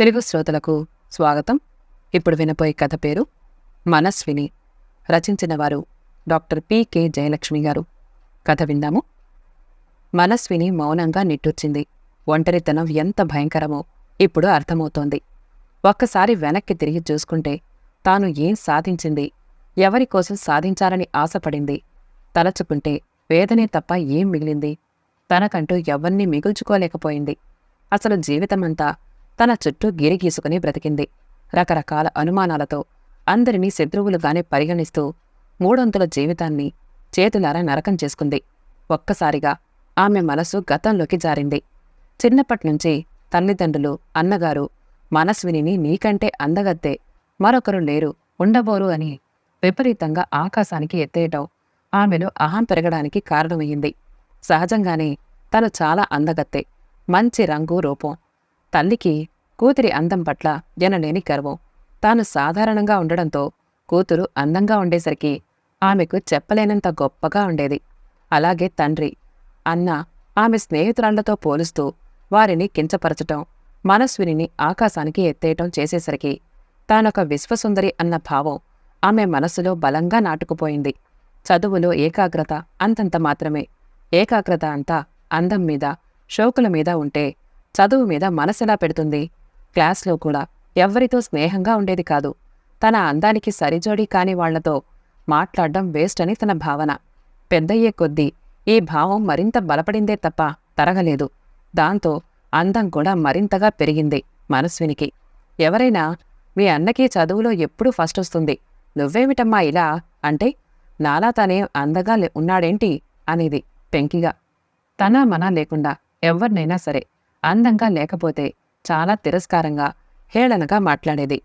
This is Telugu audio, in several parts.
తెలుగు శ్రోతలకు స్వాగతం. ఇప్పుడు వినపోయే కథ పేరు మనస్విని. రచించిన వారు డాక్టర్ పికే జయలక్ష్మి గారు. కథ విందాము. మనస్విని మౌనంగా నిట్టూర్చింది. ఒంటరితనం ఎంత భయంకరమో ఇప్పుడు అర్థమవుతోంది. ఒక్కసారి వెనక్కి తిరిగి చూసుకుంటే తాను ఏం సాధించింది ఎవరి కోసం సాధించాలని ఆశపడింది తలచుకుంటే వేదనే తప్ప ఏం మిగిలింది తనకంటూ ఎవ్వరినీ మిగుల్చుకోలేకపోయింది. అసలు జీవితమంతా తన చుట్టూ గిరిగీసుకుని బ్రతికింది. రకరకాల అనుమానాలతో అందరినీ శత్రువులుగానే పరిగణిస్తూ మూడొంతుల జీవితాన్ని చేతులారా నరకం చేసుకుంది. ఒక్కసారిగా ఆమె మనసు గతంలోకి జారింది. చిన్నప్పట్నుంచి తల్లిదండ్రులు అన్నగారు మనస్వినిని నీకంటే అందగద్దే మరొకరు లేరు ఉండబోరు అని విపరీతంగా ఆకాశానికి ఎత్తేయటం ఆమెలో అహం పెరగడానికి కారణమయ్యింది. సహజంగానే తను చాలా అందగత్తే మంచి రంగు రూపం. తల్లికి కూతురి అందం పట్ల ఎనలేని గర్వం. తాను సాధారణంగా ఉండడంతో కూతురు అందంగా ఉండేసరికి ఆమెకు చెప్పలేనంత గొప్పగా ఉండేది. అలాగే తండ్రి అన్న ఆమె స్నేహితురాళ్ళతో పోలుస్తూ వారిని కించపరచటం మనస్వినిని ఆకాశానికి ఎత్తేయటం చేసేసరికి తానొక విశ్వసుందరి అన్న భావం ఆమె మనసులో బలంగా నాటుకుపోయింది. చదువులో ఏకాగ్రత అంతంత మాత్రమే. ఏకాగ్రత అంతా అందం మీద షోకుల మీద ఉంటే చదువు మీద మనసెలా పెడుతుంది? క్లాస్లో కూడా ఎవ్వరితో స్నేహంగా ఉండేది కాదు. తన అందానికి సరిజోడీ కాని వాళ్ళతో మాట్లాడడం వేస్ట్ అని తన భావన. పెద్దయ్యే కొద్దీ ఈ భావం మరింత బలపడిందే తప్ప తరగలేదు. దాంతో అందం కూడా మరింతగా పెరిగింది మనస్వినికి. ఎవరైనా మీ అన్నకి చదువులో ఎప్పుడూ ఫస్ట్ వస్తుంది. నువ్వేమిటమ్మా ఇలా అంటే నాలా తనే అందగా ఉన్నాడేంటి అనేది పెంకిగా. తన మన లేకుండా ఎవరినైనా సరే అందంగా లేకపోతే చాలా తిరస్కారంగా హేళనగా మాట్లాడేది.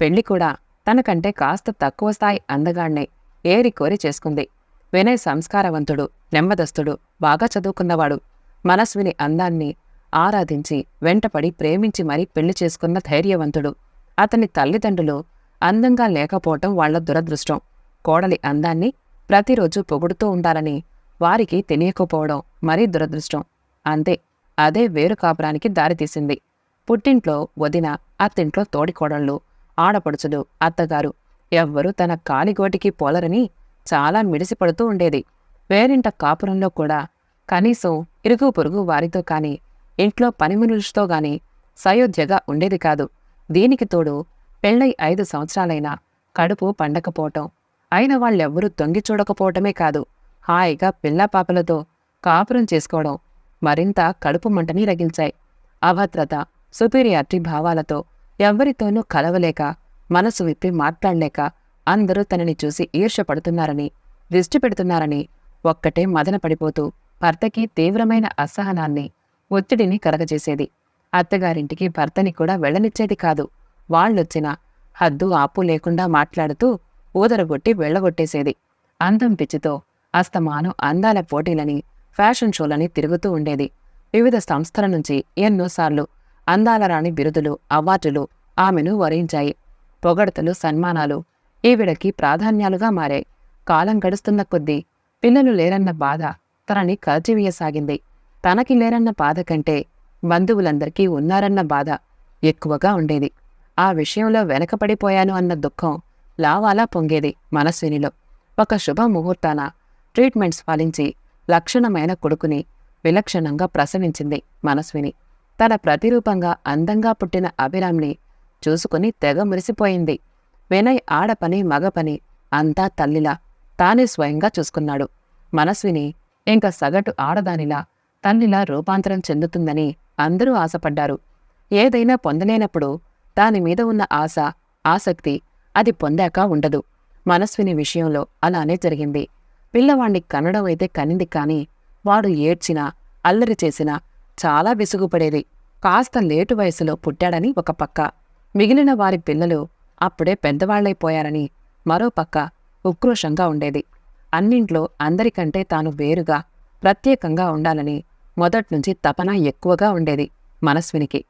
పెళ్ళి కూడా తనకంటే కాస్త తక్కువ స్థాయి అందగాణ్ణే ఏరి కోరి చేసుకుంది. వినయ్ సంస్కారవంతుడు నెమ్మదస్తుడు బాగా చదువుకున్నవాడు. మనస్విని అందాన్ని ఆరాధించి వెంటపడి ప్రేమించి మరీ పెళ్ళి చేసుకున్న ధైర్యవంతుడు. అతని తల్లిదండ్రులు అందంగా లేకపోవటం వాళ్ళ దురదృష్టం. కోడలి అందాన్ని ప్రతిరోజు పొగుడుతూ ఉండాలని వారికి తెలియకపోవడం మరీ దురదృష్టం. అంతే అదే వేరు కాపురానికి దారితీసింది. పుట్టింట్లో వదిన అత్తింట్లో తోడికోడళ్ళు ఆడపడుచులు అత్తగారు. ఎవ్వరూ తన కాలిగోటికి పోలరని చాలా మిడిసిపడుతూ ఉండేది. వేరింట కాపురంలో కూడా కనీసం ఇరుగు పొరుగు వారితో కాని ఇంట్లో పనిమనుషులతో గాని సయోధ్యగా ఉండేది కాదు. దీనికి తోడు పెళ్ళై ఐదు సంవత్సరాలైనా కడుపు పండకపోవటం అయిన వాళ్ళెవ్వరూ తొంగి చూడకపోవటమే కాదు. హాయిగా పిల్లాపాపలతో కాపురం చేసుకోవడం మరింత కడుపు మంటని రగిల్చాయి. అభద్రత సుపీరియారిటీ భావాలతో ఎవ్వరితోనూ కలవలేక మనసు విప్పి మాట్లాడలేక అందరూ తనని చూసి ఈర్షపడుతున్నారని దిష్టి పెడుతున్నారని ఒక్కటే మదన పడిపోతూ భర్తకి తీవ్రమైన అసహనాన్ని ఒత్తిడిని కలగజేసేది. అత్తగారింటికి భర్తని కూడా వెళ్ళనిచ్చేది కాదు. వాళ్ళొచ్చినా హద్దు ఆపు లేకుండా మాట్లాడుతూ ఊదరగొట్టి వెళ్ళగొట్టేసేది. అందం పిచ్చితో అస్తమానం అందాల పోటీలని ఫ్యాషన్ షోలని తిరుగుతూ ఉండేది. వివిధ సంస్థల నుంచి ఎన్నోసార్లు అందాల రాణి బిరుదులు అవార్డులు ఆమెను వరించాయి. పొగడతలు సన్మానాలు ఈవిడకి ప్రాధాన్యాలుగా మారాయి. కాలం గడుస్తున్న కొద్దీ పిల్లలు లేరన్న బాధ తనని కలచివేయసాగింది. తనకి లేరన్న బాధ కంటే బంధువులందరికీ ఉన్నారన్న బాధ ఎక్కువగా ఉండేది. ఆ విషయంలో వెనకపడిపోయాను అన్న దుఃఖం లావాలా పొంగేది మనస్వినిలో. ఒక శుభ ముహూర్తాన ట్రీట్మెంట్స్ పాలించి లక్షణమైన కొడుకుని విలక్షణంగా ప్రసవించింది మనస్విని. తన ప్రతిరూపంగా అందంగా పుట్టిన అభిరామ్ని చూసుకుని తెగ మురిసిపోయింది. వినయ్ ఆడపని మగపని అంతా తల్లిలా తానే స్వయంగా చూసుకున్నాడు. మనస్విని ఇంక సగటు ఆడదానిలా తల్లిలా రూపాంతరం చెందుతుందని అందరూ ఆశపడ్డారు. ఏదైనా పొందలేనప్పుడు దానిమీద ఉన్న ఆశ ఆసక్తి అది పొందాక ఉండదు. మనస్విని విషయంలో అలానే జరిగింది. పిల్లవాణ్ణి కనడం అయితే కనింది కాని వాడు ఏడ్చినా అల్లరి చేసినా చాలా విసుగుపడేది. కాస్త లేటు వయసులో పుట్టాడని ఒక పక్క. మిగిలిన వారి పిల్లలు అప్పుడే పెద్దవాళ్ళైపోయారని మరో పక్క ఉక్రోషంగా ఉండేది. అన్నింట్లో అందరికంటే తాను వేరుగా ప్రత్యేకంగా ఉండాలని మొదట్నుంచి తపన ఎక్కువగా ఉండేది మనస్వినికి.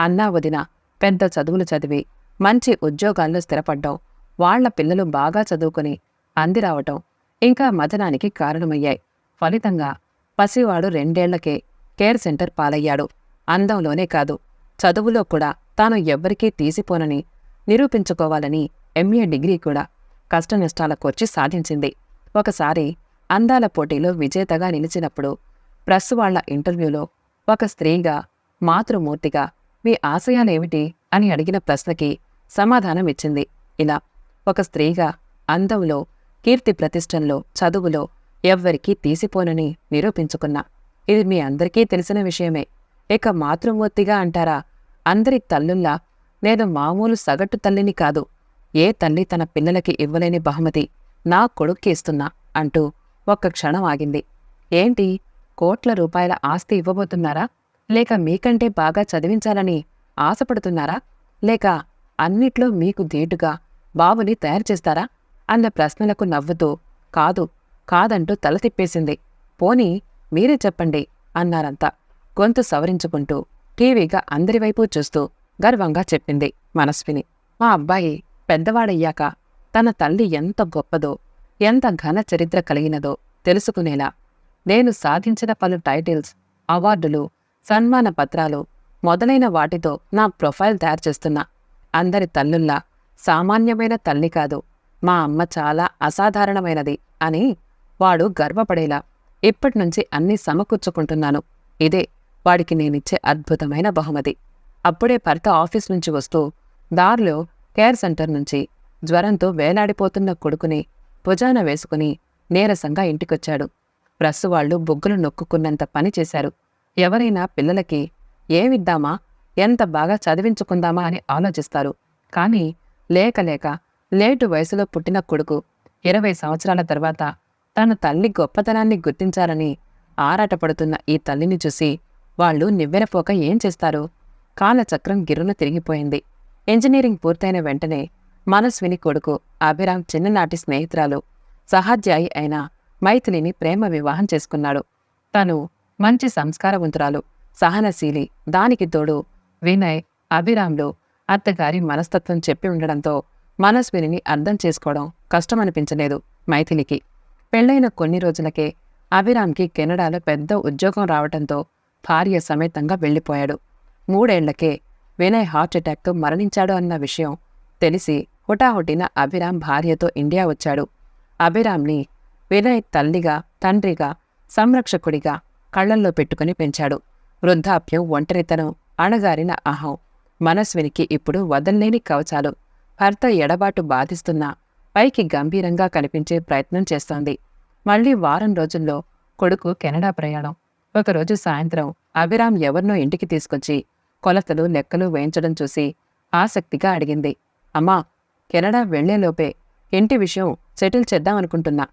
అన్నా వదిన పెద్ద చదువులు చదివి మంచి ఉద్యోగాల్లో స్థిరపడ్డం వాళ్ళ పిల్లలు బాగా చదువుకుని అందిరావటం ఇంకా మదనానికి కారణమయ్యాయి. ఫలితంగా పసివాడు రెండేళ్ళకే కేర్ సెంటర్ పాలయ్యాడు. అందంలోనే కాదు. చదువులో కూడా తాను ఎవ్వరికీ తీసిపోనని నిరూపించుకోవాలని ఎంఏ డిగ్రీ కూడా కష్టనష్టాల సాధించింది. ఒకసారి అందాల పోటీలో విజేతగా నిలిచినప్పుడు ప్రెస్ వాళ్ళ ఇంటర్వ్యూలో ఒక స్త్రీగా మాతృమూర్తిగా మీ ఆశయాలేమిటి? అని అడిగిన ప్రశ్నకి సమాధానం ఇచ్చింది ఇలా ఒక స్త్రీగా అందంలో కీర్తి ప్రతిష్టంలో చదువులో ఎవ్వరికీ తీసిపోనని నిరూపించుకున్నా. ఇది మీ అందరికీ తెలిసిన విషయమే. ఇక మాతృమూర్తిగా అంటారా? అందరి తల్లుల్లా? నేను మామూలు సగటు తల్లిని కాదు. ఏ తల్లి తన పిల్లలకి ఇవ్వలేని బహుమతి? నా కొడుక్కి ఇస్తున్నా అంటూ ఒక్క క్షణం ఆగింది. ఏంటి? కోట్ల రూపాయల ఆస్తి ఇవ్వబోతున్నారా? లేక మీకంటే బాగా చదివించాలని ఆశపడుతున్నారా? లేక అన్నిట్లో మీకు ధీటుగా బాబుని తయారు చేస్తారా? అన్న ప్రశ్నలకు నవ్వుతూ కాదు కాదంటూ తల తిప్పేసింది. పోనీ మీరే చెప్పండి అన్నారంతా. గొంతు సవరించుకుంటూ టీవీగా అందరివైపు చూస్తూ గర్వంగా చెప్పింది మనస్విని. మా అబ్బాయి పెద్దవాడయ్యాక తన తల్లి ఎంత గొప్పదో ఎంత ఘన చరిత్ర కలిగినదో తెలుసుకునేలా నేను సాధించిన పలు టైటిల్స్ అవార్డులు సన్మాన పత్రాలు మొదలైన వాటితో నా ప్రొఫైల్ తయారు చేస్తున్నా. అందరి తల్లుల్లా సామాన్యమైన తల్లి కాదు మా అమ్మ చాలా అసాధారణమైనది అని వాడు గర్వపడేలా ఇప్పటినుంచి అన్నీ సమకూర్చుకుంటున్నాను. ఇదే వాడికి నేనిచ్చే అద్భుతమైన బహుమతి. అప్పుడే భర్త ఆఫీస్ నుంచి వస్తూ దారిలో కేర్ సెంటర్ నుంచి జ్వరంతో వేలాడిపోతున్న కొడుకుని భుజాన వేసుకుని నీరసంగా ఇంటికొచ్చాడు. ప్రస్సు వాళ్ళు బొగ్గులు నొక్కుకున్నంత పని చేశారు. ఎవరైనా పిల్లలకి ఏమిద్దామా? ఎంత బాగా చదివించుకుందామా అని ఆలోచిస్తారు. కానీ లేక లేక లేటు వయసులో పుట్టిన కొడుకు ఇరవై సంవత్సరాల తర్వాత తన తల్లి గొప్పతనాన్ని గుర్తించాలని ఆరాటపడుతున్న ఈ తల్లిని చూసి వాళ్ళు నివ్వెరపోక ఏం చేస్తారు? కాలచక్రం గిర్రున తిరిగిపోయింది. ఇంజనీరింగ్ పూర్తయిన వెంటనే మనస్విని కొడుకు అభిరామ్ చిన్ననాటి స్నేహితురాలు సహాధ్యాయి అయిన మైథిలిని ప్రేమ వివాహం చేసుకున్నాడు. తను మంచి సంస్కారవంతురాలు సహనశీలి దానికి తోడు వినయ్ అభిరామ్లు అత్తగారి మనస్తత్వం చెప్పి ఉండడంతో మనస్విని అర్థం చేసుకోవడం కష్టమనిపించలేదు మైథిలికి. పెళ్ళైన కొన్ని రోజులకే అభిరామ్కి కెనడాలో పెద్ద ఉద్యోగం రావటంతో భార్య సమేతంగా వెళ్ళిపోయాడు. మూడేళ్ళకే వినయ్ హార్ట్ అటాక్తో మరణించాడు అన్న విషయం తెలిసి హుటాహుటిన అభిరామ్ భార్యతో ఇండియా వచ్చాడు. అభిరామ్ని వినయ్ తల్లిగా తండ్రిగా సంరక్షకుడిగా కళ్ళల్లో పెట్టుకుని పెంచాడు. వృద్ధాప్యం ఒంటరితనం అణగారిన అహం మనస్వినికి ఇప్పుడు వదల్లేని కవచాలు భర్త ఎడబాటు బాధిస్తున్నా పైకి గంభీరంగా కనిపించే ప్రయత్నం చేస్తోంది. మళ్ళీ వారం రోజుల్లో కొడుకు కెనడా ప్రయాణం. ఒకరోజు సాయంత్రం అభిరామ్ ఎవరినో ఇంటికి తీసుకొచ్చి కొలతలు లెక్కలు వేయించడం చూసి ఆసక్తిగా అడిగింది. అమ్మా కెనడా వెళ్ళేలోపే ఇంటి విషయం సెటిల్ చేద్దామనుకుంటున్నా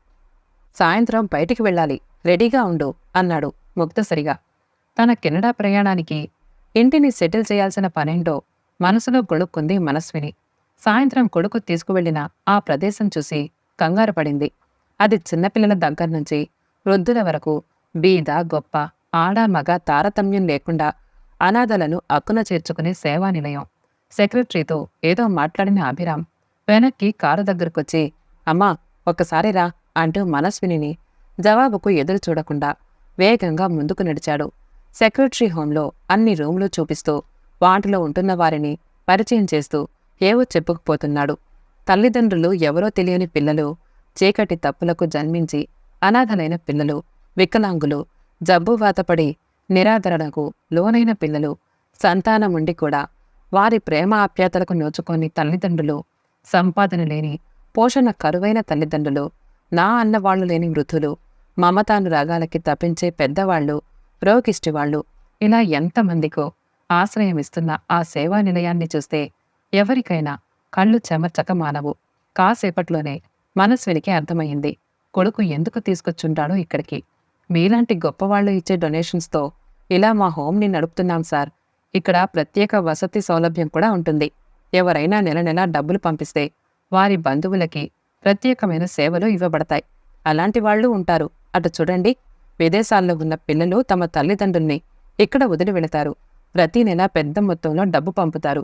సాయంత్రం బయటికి వెళ్ళాలి. రెడీగా ఉండు అన్నాడు ముక్తసరిగా తన కెనడా ప్రయాణానికి ఇంటిని సెటిల్ చేయాల్సిన పనేంటో మనసులో గొడుక్కుంది మనస్విని. సాయంత్రం కొడుకు తీసుకువెళ్ళిన ఆ ప్రదేశం చూసి కంగారు పడింది. అది చిన్నపిల్లల దగ్గర నుంచి వృద్ధుల వరకు బీద గొప్ప ఆడ మగ తారతమ్యం లేకుండా అనాథలను అక్కున చేర్చుకునే సేవా నిలయం. సెక్రటరీతో ఏదో మాట్లాడిన అభిరామ్ వెనక్కి కారు దగ్గరకొచ్చి అమ్మా ఒక్కసారి రా అంటూ మనస్వినిని జవాబుకు ఎదురు చూడకుండా వేగంగా ముందుకు నడిచాడు. సెక్రటరీ హోంలో అన్ని రూములు చూపిస్తూ వాటిలో ఉంటున్న వారిని పరిచయం చేస్తూ ఏవో చెప్పుకుపోతున్నాడు. తల్లిదండ్రులు ఎవరో తెలియని పిల్లలు చీకటి తప్పులకు జన్మించి అనాథలైన పిల్లలు వికలాంగులు జబ్బువాతపడి నిరాదరణకు లోనైన పిల్లలు సంతానముండి కూడా వారి ప్రేమ ఆప్యాతలకు నోచుకొని తల్లిదండ్రులు సంపాదన లేని పోషణ కరువైన తల్లిదండ్రులు నా అన్నవాళ్ళు లేని వృద్ధులు మమతానురాగాలకి తప్పించే పెద్దవాళ్ళు రోగిష్టివాళ్ళు ఇలా ఎంతమందికో ఆశ్రయమిస్తున్న ఆ సేవా నిలయాన్ని చూస్తే ఎవరికైనా కళ్ళు చెమర్చక మానవు కాసేపట్లోనే మనస్వినికి అర్థమయ్యింది. కొడుకు ఎందుకు తీసుకొచ్చుంటాడో ఇక్కడికి. మీలాంటి గొప్పవాళ్ళు ఇచ్చే డొనేషన్స్తో ఇలా మా హోమ్ని నడుపుతున్నాం సార్. ఇక్కడ ప్రత్యేక వసతి సౌలభ్యం కూడా ఉంటుంది. ఎవరైనా నెల నెలా డబ్బులు పంపిస్తే వారి బంధువులకి ప్రత్యేకమైన సేవలు ఇవ్వబడతాయి. అలాంటి వాళ్ళు ఉంటారు. అటు చూడండి. విదేశాల్లో ఉన్న పిల్లలు తమ తల్లిదండ్రుల్ని ఇక్కడ వదిలి వెళతారు. ప్రతి నెల పెద్ద మొత్తంలో డబ్బు పంపుతారు.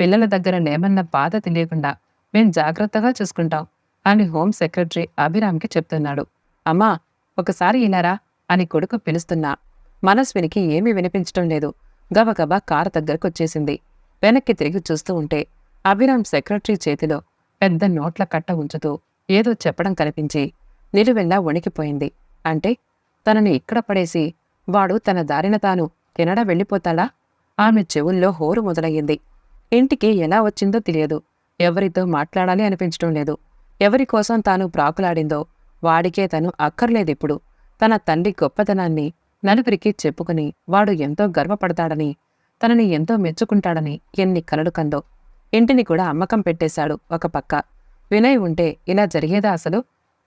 పిల్లల దగ్గర లేమన్న బాధ తెలియకుండా మేం జాగ్రత్తగా చూసుకుంటాం అని హోం సెక్రటరీ అభిరామ్కి చెప్తున్నాడు. అమ్మా ఒకసారి ఇలారా అని కొడుకు పిలుస్తున్నా. మనస్వినికి ఏమీ వినిపించటం లేదు. గబగబా కారు దగ్గరకొచ్చేసింది. వెనక్కి తిరిగి చూస్తూ ఉంటే అభిరామ్ సెక్రటరీ చేతిలో పెద్ద నోట్ల కట్ట ఉంచుతూ ఏదో చెప్పడం కనిపించి నిలువెల్లా వణికిపోయింది. అంటే తనని ఇక్కడ పడేసి వాడు తన దారిన తాను కెనడా వెళ్ళిపోతాడా? ఆమె చెవుల్లో హోరు మొదలయ్యింది. ఇంటికి ఎలా వచ్చిందో తెలియదు. ఎవరితో మాట్లాడాలి అనిపించడం లేదు. ఎవరి కోసం తాను ప్రాకులాడిందో వాడికే తను అక్కర్లేదిప్పుడు. తన తండ్రి గొప్పతనాన్ని నలుగురికి చెప్పుకుని వాడు ఎంతో గర్వపడతాడని తనని ఎంతో మెచ్చుకుంటాడని ఎన్ని కలలు కందో. ఇంటిని కూడా అమ్మకం పెట్టేశాడు ఒక పక్క. వినయ్ ఉంటే ఇలా జరిగేదా అసలు?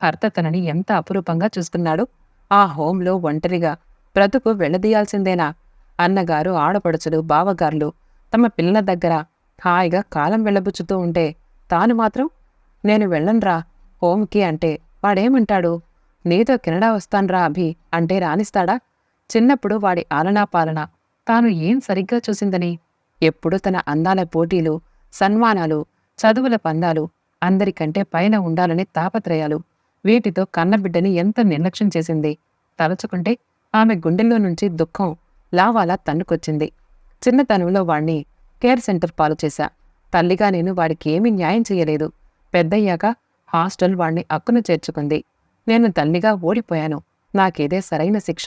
భర్త తనని ఎంత అపురూపంగా చూస్తున్నాడు? ఆ హోంలో ఒంటరిగా బ్రతుకు వెళ్ళదీయాల్సిందేనా అన్నగారు ఆడపడుచులు బావగారులు తమ పిల్లల దగ్గర హాయిగా కాలం వెళ్ళబుచ్చుతూ ఉంటే తాను మాత్రం నేను వెళ్ళనురా హోమ్కి అంటే వాడేమంటాడు? నీతో కెనడా వస్తాన్రా అభి అంటే రానిస్తాడా చిన్నప్పుడు వాడి ఆలనా పాలన తాను ఏం సరిగ్గా చూసిందని? ఎప్పుడు తన అందాల పోటీలు సన్మానాలు చదువుల పందాలు అందరికంటే పైన ఉండాలనే తాపత్రయాలు వీటితో కన్నబిడ్డని ఎంత నిర్లక్ష్యం చేసింది? తలుచుకుంటే ఆమె గుండెల్లో నుంచి దుఃఖం లావాలా తన్నుకొచ్చింది. చిన్నతనంలో వాణ్ణి కేర్ సెంటర్ పాలు చేశా. తల్లిగా నేను వాడికి ఏమీ న్యాయం చేయలేదు పెద్దయ్యాక హాస్టల్ వాణ్ణి అక్కున చేర్చుకుంది. నేను తల్లిగా ఓడిపోయాను. నాకేదే సరైన శిక్ష.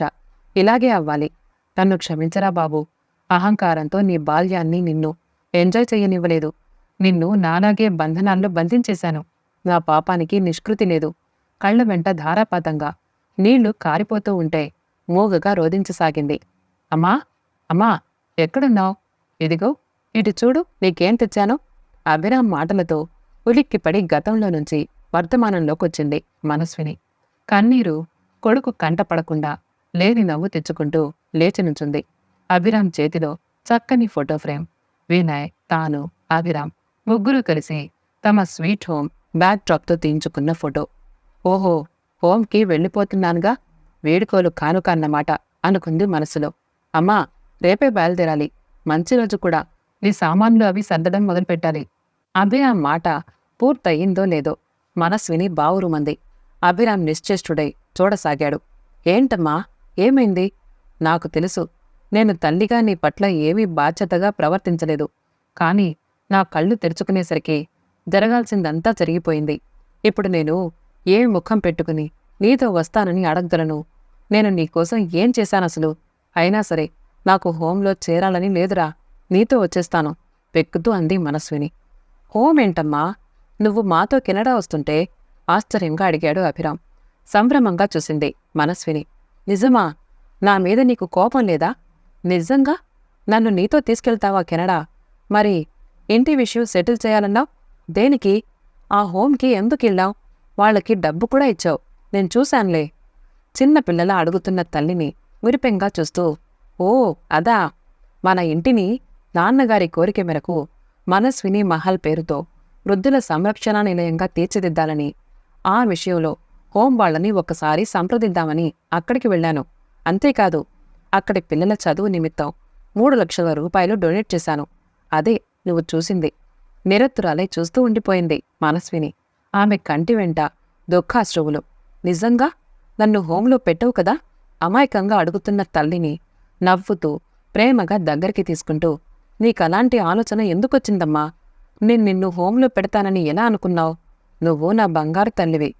ఇలాగే అవ్వాలి. నన్ను క్షమించరా బాబు. అహంకారంతో నీ బాల్యాన్ని నిన్ను ఎంజాయ్ చెయ్యనివ్వలేదు. నిన్ను నాలాగే బంధనాల్లో బంధించేశాను. నా పాపానికి నిష్కృతి లేదు. కళ్ళ వెంట ధారాపాతంగా నీళ్ళు కారిపోతూ ఉంటే మూగగా రోధించసాగింది. అమ్మా! అమ్మా! ఎక్కడున్నావు? ఇదిగో ఇటు చూడు నీకేం తెచ్చాను? అభిరామ్ మాటలతో ఉలిక్కిపడి గతంలో నుంచి వర్తమానంలోకొచ్చింది మనస్విని. కన్నీరు కొడుకు కంటపడకుండా లేని నవ్వు తెచ్చుకుంటూ లేచి నుంచుంది. అభిరామ్ చేతిలో చక్కని ఫోటో ఫ్రేమ్. వినయ్ తాను అభిరామ్ ముగ్గురు కలిసి తమ స్వీట్ హోమ్ బ్యాక్ డ్రాప్తో తీయించుకున్న ఫోటో. ఓహో హోమ్కి వెళ్ళిపోతున్నానుగా? వేడుకోలు కానుక అన్నమాట అనుకుంది మనసులో. అమ్మా రేపే బయలుదేరాలి. మంచి రోజు కూడా. నీ సామాన్లు అవి సర్దడం మొదలుపెట్టాలి అభి ఆ మాట పూర్తయిందో లేదో మనస్విని బావురుమంది. అభిరామ్ నిశ్చేష్టుడై చూడసాగాడు. ఏంటమ్మా? ఏమైంది? నాకు తెలుసు. నేను తల్లిగా నీ పట్ల ఏమీ బాధ్యతగా ప్రవర్తించలేదు. కాని నా కళ్ళు తెరుచుకునేసరికి జరగాల్సిందంతా జరిగిపోయింది. ఇప్పుడు నేను ఏ ముఖం పెట్టుకుని నీతో వస్తానని అడగగలను. నేను నీకోసం ఏం చేశానసలు? అయినా సరే నాకు హోంలో చేరాలని లేదురా. నీతో వచ్చేస్తాను. పెక్కుతూ అంది మనస్విని. హోమేంటమ్మా? నువ్వు మాతో కెనడా వస్తుంటే ఆశ్చర్యంగా అడిగాడు అభిరామ్. సంభ్రమంగా చూసింది మనస్విని. నిజమా? నా మీద నీకు కోపం లేదా? నిజంగా? నన్ను నీతో తీసుకెళ్తావా కెనడా? మరి ఇంటి విషయం సెటిల్ చేయాలన్నావు? దేనికి? ఆ హోంకి ఎందుకెళ్ళావు వాళ్ళకి డబ్బు కూడా ఇచ్చావు. నేను చూశానులే. చిన్న పిల్లల అడుగుతున్న తల్లిని మురిపెంగా చూస్తూ ఓ అదా. మన ఇంటిని నాన్నగారి కోరిక మేరకు మనస్విని మహల్ పేరుతో వృద్ధుల సంరక్షణ నిలయంగా తీర్చిదిద్దాలని ఆ విషయంలో హోం వాళ్ళని ఒకసారి సంప్రదిద్దామని అక్కడికి వెళ్ళాను. అంతేకాదు అక్కడి పిల్లల చదువు నిమిత్తం మూడు లక్షల రూపాయలు డొనేట్ చేశాను. అదే నువ్వు చూసింది. నిరత్తురాలై చూస్తూ ఉండిపోయింది మనస్విని ఆమె కంటి వెంట దుఃఖాశ్రువులు. నిజంగా? నన్ను హోంలో పెట్టవు కదా? అమాయకంగా అడుగుతున్న తల్లిని నవ్వుతూ ప్రేమగా దగ్గరికి తీసుకుంటూ నీకలాంటి ఆలోచన ఎందుకొచ్చిందమ్మా? నేను నిన్ను హోంలో పెడతానని ఎలా అనుకున్నావు? నువ్వు నా బంగారు తల్లివి.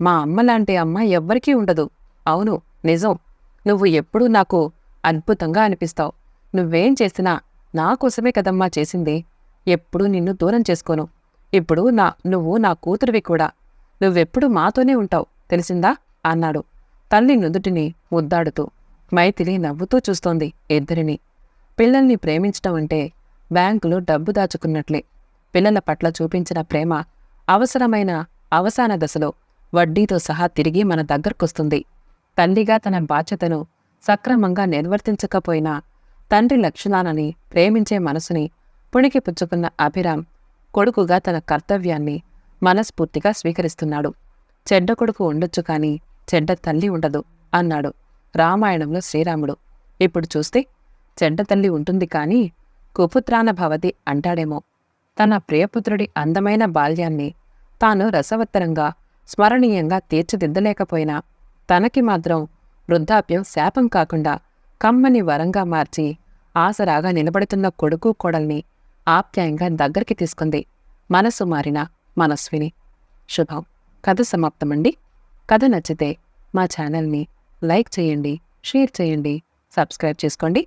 మా అమ్మలాంటి అమ్మ ఎవ్వరికీ ఉండదు. అవును నిజం. నువ్వు ఎప్పుడూ నాకు అద్భుతంగా అనిపిస్తావు. నువ్వేం చేసినా నా కోసమే కదమ్మా చేసింది. ఎప్పుడూ నిన్ను దూరం చేసుకోను. ఇప్పుడు నా నువ్వు నా కూతురివి కూడా. నువ్వెప్పుడు మాతోనే ఉంటావు తెలిసిందా? అన్నాడు తల్లి నుదుటిని ముద్దాడుతూ. మైథిలి నవ్వుతూ చూస్తోంది ఇద్దరిని. పిల్లల్ని ప్రేమించటం అంటే బ్యాంకులో డబ్బు దాచుకున్నట్లే. పిల్లల పట్ల చూపించిన ప్రేమ అవసరమైన అవసాన దశలో వడ్డీతో సహా తిరిగి మన దగ్గరకొస్తుంది. తండ్రిగా తన బాధ్యతను సక్రమంగా నిర్వర్తించకపోయినా తండ్రి లక్షణాలని ప్రేమించే మనసుని పుణికి పుచ్చుకున్న అభిరామ్ కొడుకుగా తన కర్తవ్యాన్ని మనస్ఫూర్తిగా స్వీకరిస్తున్నాడు. చెడ్డ కొడుకు ఉండొచ్చు కానీ చెడ్డ తల్లి ఉండదు అన్నాడు రామాయణంలో శ్రీరాముడు. ఇప్పుడు చూస్తే చెడ్డ తల్లి ఉంటుంది కాని కుపుత్రాన భవతి అంటాడేమో. తన ప్రియపుత్రుడి అందమైన బాల్యాన్ని తాను రసవత్తరంగా స్మరణీయంగా తీర్చిదిద్దలేకపోయినా తనకి మాత్రం వృద్ధాప్యం శాపం కాకుండా కమ్మని వరంగా మార్చి ఆసరాగా నిలబడుతున్న కొడుకు కోడల్ని ఆప్యాయంగా దగ్గరికి తీసుకుంది. మనసు మారిన మనస్విని. శుభం. కథ సమాప్తమండి. కథ నచ్చితే మా ఛానల్ని లైక్ చేయండి షేర్ చేయండి సబ్స్క్రైబ్ చేసుకోండి.